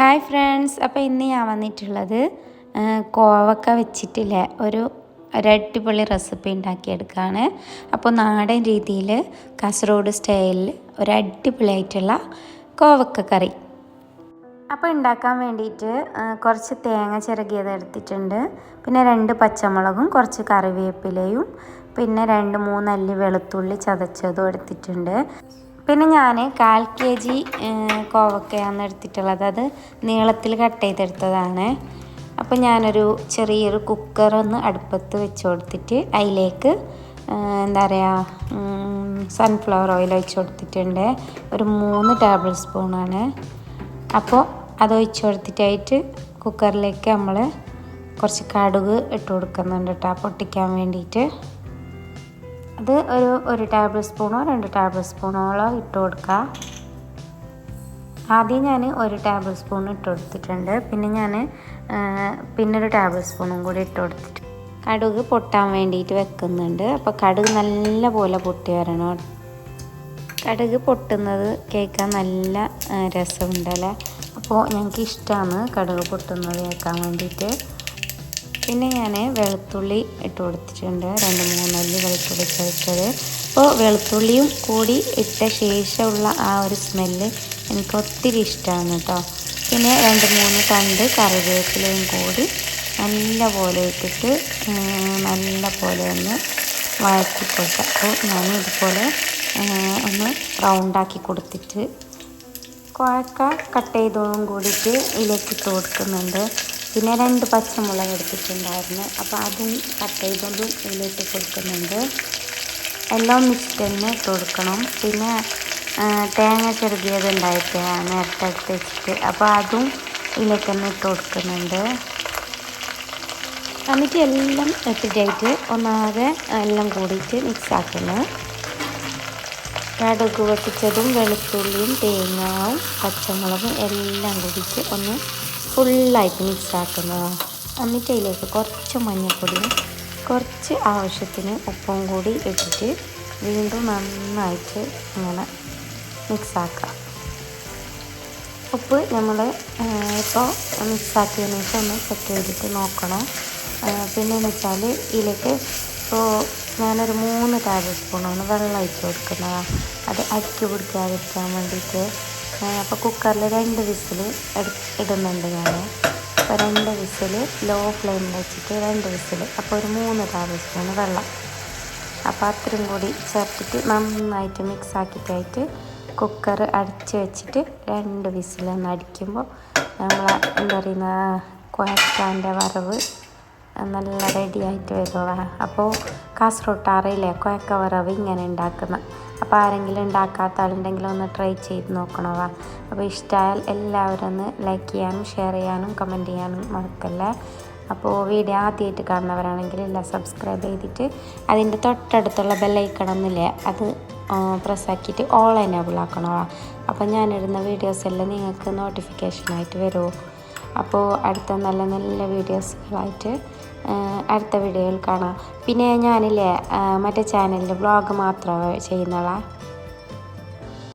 Hi friends അപ്പോൾ ഇന്ന് ഞാൻ വന്നിട്ടുള്ളത് കോവക്ക വെച്ചിട്ടില്ലേ ഒരു ഒരടിപൊളി റെസിപ്പി ഉണ്ടാക്കിയെടുക്കുകയാണ് അപ്പോൾ നാടൻ രീതിയിൽ കാസർഗോഡ് സ്റ്റൈലിൽ ഒരു അടിപൊളിയായിട്ടുള്ള കോവക്ക കറി. അപ്പോൾ ഉണ്ടാക്കാൻ വേണ്ടിയിട്ട് കുറച്ച് തേങ്ങ ചിരകിയത് എടുത്തിട്ടുണ്ട്. പിന്നെ രണ്ട് പച്ചമുളകും കുറച്ച് കറിവേപ്പിലയും പിന്നെ രണ്ട് മൂന്നല്ലി വെളുത്തുള്ളി ചതച്ചതും എടുത്തിട്ടുണ്ട്. പിന്നെ ഞാൻ കാൽ കെ ജി കോവക്കയാണ് എടുത്തിട്ടുള്ളത്. അത് നീളത്തിൽ കട്ട് ചെയ്തെടുത്തതാണ്. അപ്പോൾ ഞാനൊരു ചെറിയൊരു കുക്കർ ഒന്ന് അടുപ്പത്ത് വെച്ച് കൊടുത്തിട്ട് അതിലേക്ക് എന്താ പറയുക സൺഫ്ലവർ ഓയിൽ ഒഴിച്ച് കൊടുത്തിട്ടുണ്ട്. ഒരു മൂന്ന് ടേബിൾ സ്പൂണാണ് അപ്പോൾ അത് ഒഴിച്ച് കൊടുത്തിട്ടായിട്ട് കുക്കറിലേക്ക് നമ്മൾ കുറച്ച് കടുക് ഇട്ട് കൊടുക്കുന്നുണ്ട് കേട്ടോ പൊട്ടിക്കാൻ വേണ്ടിയിട്ട്. അത് ഒരു ഒരു ടേബിൾ സ്പൂണോ രണ്ട് ടേബിൾ സ്പൂണോളം ഇട്ട് കൊടുക്കുക ആദ്യം ഞാൻ ഒരു ടേബിൾ സ്പൂൺ ഇട്ട് കൊടുത്തിട്ടുണ്ട്. പിന്നെ ഞാൻ പിന്നെ ഒരു ടേബിൾ സ്പൂണും കൂടി ഇട്ട് കൊടുത്തിട്ട് കടുക് പൊട്ടാൻ വേണ്ടിയിട്ട് വെക്കുന്നുണ്ട്. അപ്പോൾ കടുക് നല്ല പോലെ പൊട്ടി വരണം കടുക് പൊട്ടുന്നത് കേൾക്കാൻ നല്ല രസമുണ്ടല്ലേ? അപ്പോൾ ഞങ്ങൾക്ക് ഇഷ്ടമാണ് കടുക് പൊട്ടുന്നത് കേൾക്കാൻ വേണ്ടിയിട്ട്. പിന്നെ ഞാൻ വെളുത്തുള്ളി ഇട്ട് കൊടുത്തിട്ടുണ്ട്. രണ്ട് മൂന്നല്ലി വെളുത്തുള്ളി ചേർത്തത് അപ്പോൾ വെളുത്തുള്ളിയും കൂടി ഇട്ട ശേഷമുള്ള ആ ഒരു സ്മെല്ല് എനിക്ക് ഒത്തിരി ഇഷ്ടമാണ് കേട്ടോ. പിന്നെ രണ്ട് മൂന്ന് തണ്ട് കറിവേപ്പിലയും കൂടി നല്ല പോലെ ഇട്ടിട്ട് നല്ല പോലെ ഒന്ന് വഴറ്റി കൊടുക്കുക അപ്പോൾ ഞാൻ ഇതുപോലെ ഒന്ന് റൗണ്ടാക്കി കൊടുത്തിട്ട് കുഴക്ക കട്ട് ചെയ്തതും കൂടിയിട്ട് ഇതിലേക്ക് ഇട്ട് കൊടുക്കുന്നുണ്ട്. പിന്നെ രണ്ട് പച്ചമുളക് എടുത്തിട്ടുണ്ടായിരുന്നു. അപ്പോൾ അതും കട്ട് ചെയ്തതും ഇതിലിട്ട് കൊടുക്കുന്നുണ്ട്. എല്ലാം മിക്സ് തന്നെ ഇട്ട് കൊടുക്കണം. പിന്നെ തേങ്ങ ചെറുകിയത് ഉണ്ടായിട്ട് നേരത്തെ എടുത്ത് വെച്ചിട്ട്. അപ്പോൾ അതും ഇതിലേക്ക് തന്നെ ഇട്ട് കൊടുക്കുന്നുണ്ട്. എന്നിട്ട് എല്ലാം ഇട്ടിട്ടായിട്ട് ഒന്നാകെ എല്ലാം കൂടിയിട്ട് മിക്സ് ആക്കുന്നത് കടുക് പൊട്ടിച്ചതും വെളുത്തുള്ളിയും തേങ്ങയും പച്ചമുളകും എല്ലാം കൂടിയിട്ട് ഒന്ന് ഫുള്ളായിട്ട് മിക്സ് ആക്കുന്നതാണ് എന്നിട്ട് അതിലേക്ക് കുറച്ച് മഞ്ഞൾപ്പൊടിയും കുറച്ച് ആവശ്യത്തിന് ഉപ്പും കൂടി ഇട്ടിട്ട് വീണ്ടും നന്നായിട്ട് ഇങ്ങനെ മിക്സ് ആക്കുക ഉപ്പ് നമ്മൾ ഇപ്പോൾ മിക്സാക്കിയതിന് ശേഷം ഒന്ന് ചെക്ക് ചെയ്തിട്ട് നോക്കണം. പിന്നെ എന്ന് വെച്ചാൽ ഇതിലേക്ക് ഇപ്പോൾ ഞാനൊരു മൂന്ന് ടേബിൾ സ്പൂണാണ് വെള്ളം ഒഴിച്ച് കൊടുക്കുന്നത്. അത് അരിക്ക് പിടിക്കാതിരിക്കാൻ വേണ്ടിയിട്ട് അപ്പോൾ കുക്കറിൽ രണ്ട് വിസിൽ ഇടുന്നുണ്ട് ഞാൻ അപ്പോൾ രണ്ട് വിസിൽ ലോ ഫ്ലെയിമിൽ വെച്ചിട്ട് രണ്ട് വിസിൽ അപ്പോൾ ഒരു മൂന്ന് ടേബിൾ സ്പൂൺ വെള്ളം. അപ്പോൾ അത്രയും കൂടി ചേർത്തിട്ട് നന്നായിട്ട് മിക്സ് ആക്കിയിട്ടായിട്ട് കുക്കർ അടച്ച് വെച്ചിട്ട് രണ്ട് വിസിലൊന്ന് അടിക്കുമ്പോൾ നമ്മൾ എന്താ പറയുന്ന കുഴക്കാന്റെ വറവ് നല്ല റെഡിയായിട്ട് വരുക അപ്പോൾ കാസർഗോട്ട് അറിയില്ലേ കുഴക്ക വറവ് ഇങ്ങനെ ഉണ്ടാക്കുന്ന അപ്പോൾ ആരെങ്കിലും ഉണ്ടാക്കാത്ത ആളുണ്ടെങ്കിൽ ഒന്ന് ട്രൈ ചെയ്ത് നോക്കണവാ അപ്പോൾ ഇഷ്ടമായാൽ എല്ലാവരും ഒന്ന് ലൈക്ക് ചെയ്യാനും ഷെയർ ചെയ്യാനും കമന്റ് ചെയ്യാനും മറക്കല്ലേ. അപ്പോൾ വീഡിയോ ആദ്യമായിട്ട് കാണുന്നവരാണെങ്കിൽ എല്ലാം സബ്സ്ക്രൈബ് ചെയ്തിട്ട് അതിന്റെ തൊട്ടടുത്തുള്ള ബെല്ലൈക്കണമെന്നില്ലേ അത് പ്രസ്സാക്കിയിട്ട് ഓൾ എനേബിൾ ആക്കണോ അപ്പോൾ ഞാനിടുന്ന വീഡിയോസ് എല്ലാം നിങ്ങൾക്ക് നോട്ടിഫിക്കേഷനായിട്ട് വരുമോ അപ്പോൾ അടുത്ത നല്ല നല്ല വീഡിയോസുകളായിട്ട് അടുത്ത വീഡിയോയിൽ കാണാം. പിന്നെ ഞാനില്ലേ മറ്റേ ചാനലിൽ വ്ളോഗ് മാത്രമേ ചെയ്യുന്നുള്ളൂ